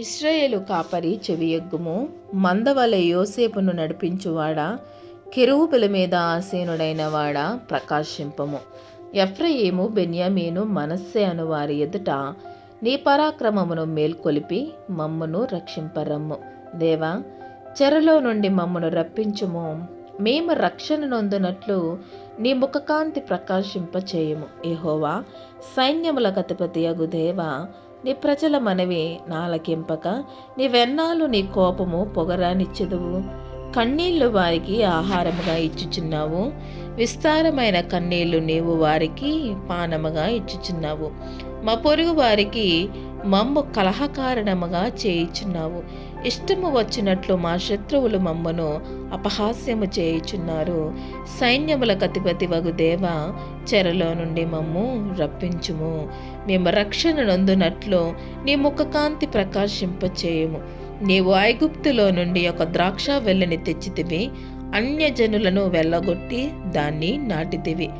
ఇస్రాయేలు కాపరి చెవియగ్గుము మందవల యోసేపును నడిపించువాడా కెరూపుల మీద ఆసీనుడైన వాడా ప్రకాశింపము. ఎఫ్రయేము బెన్యామీను మనస్సే అను వారి ఎదుట నీ పరాక్రమమును మేల్కొలిపి మమ్మను రక్షింపరమ్ము. దేవా చెరలో నుండి మమ్మను రప్పించుము. మేము రక్షణ నొందునట్లు నీ ముఖకాంతి ప్రకాశింప చేయము ఏహోవా సైన్యముల గతిపతి అగు దేవా నీ ప్రజల మనవి నాలకింపక నీవెన్నాళ్ళు నీ కోపము పొగరానిచ్చెదువు. కన్నీళ్ళు వారికి ఆహారముగా ఇచ్చుచున్నావు. విస్తారమైన కన్నీళ్ళు నీవు వారికి పానముగా ఇచ్చుచున్నావు. మా పొరుగు వారికి మమ్ము కలహకారణముగా చేయుచున్నావు. ఇష్టము వచ్చినట్లు మా శత్రువులు మమ్మను అపహాస్యము చేయుచున్నారు. సైన్యముల కతిపతి వగు దేవ చెరలో నుండి మమ్ము రప్పించుము. మేము రక్షణ నొందునట్లు నీ ముఖకాంతి ప్రకాశింపచేయము. నీవు ఐగుప్తులో నుండి ఒక ద్రాక్ష వెళ్ళని తెచ్చితివి అన్యజనులను వెళ్ళగొట్టి దాన్ని నాటితివి.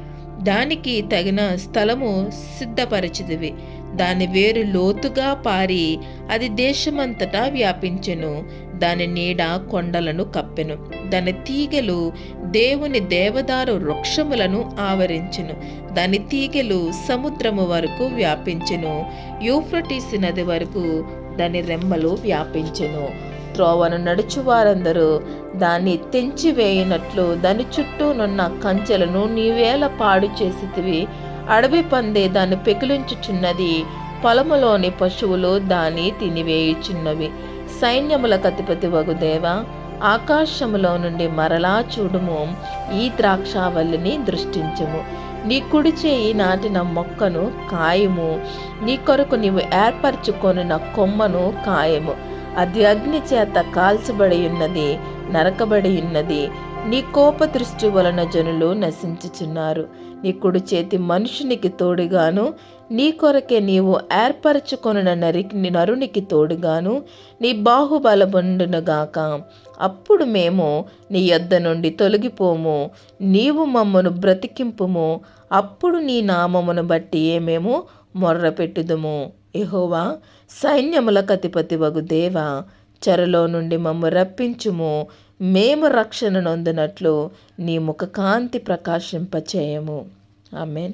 దానికి తగిన స్థలము సిద్ధపరచిదివి దాని వేరు లోతుగా పారి అది దేశమంతటా వ్యాపించెను. దాని నీడ కొండలను కప్పెను. దాని తీగలు దేవుని దేవదారు వృక్షములను ఆవరించెను. దాని తీగలు సముద్రము వరకు వ్యాపించెను. యూఫ్రటీస్ నది వరకు దాని రెమ్మలు వ్యాపించెను. త్రోవను నడుచువారందరూ. దాన్ని తెంచివేయనట్లు దాని చుట్టూనున్న కంచెలను నీవేళ పాడు చేసితివి. అడవి పందే దాన్ని పెకిలించుచున్నది. పొలములోని పశువులు దాన్ని తినివేయుచున్నవి. సైన్యముల కతిపతి వగుదేవా ఆకాశములో నుండి మరలా చూడుము. ఈ ద్రాక్షావల్లిని దృష్టించము. నీ కుడి చేయి నాటిన మొక్కను కాయము. నీ కొరకు నీవు ఏర్పరచుకొనిన కొమ్మను కాయము. అది అగ్ని చేత కాల్చబడి ఉన్నది నరకబడి ఉన్నది నీ కోప దృష్టి వలన జనులు నశించుచున్నారు. నీ కుడి చేతి మనుషునికి తోడుగాను నీ కొరకే నీవు ఏర్పరచుకొనిన నరికి నరునికి తోడుగాను నీ బాహుబలబండునుగాక అప్పుడు మేము నీ యొద్ద నుండి తొలగిపోము నీవు మమ్మను బ్రతికింపుము. అప్పుడు నీ నామమును బట్టి మేము మొర్రపెట్టుదుము. ఎహోవా సైన్యముల కతిపతి వగు దేవ చెరలో నుండి మమ్ము రప్పించుము. మేము రక్షణ నొందినట్లు నీ ముఖ కాంతి ప్రకాశింపచేయము. ఆమెన్.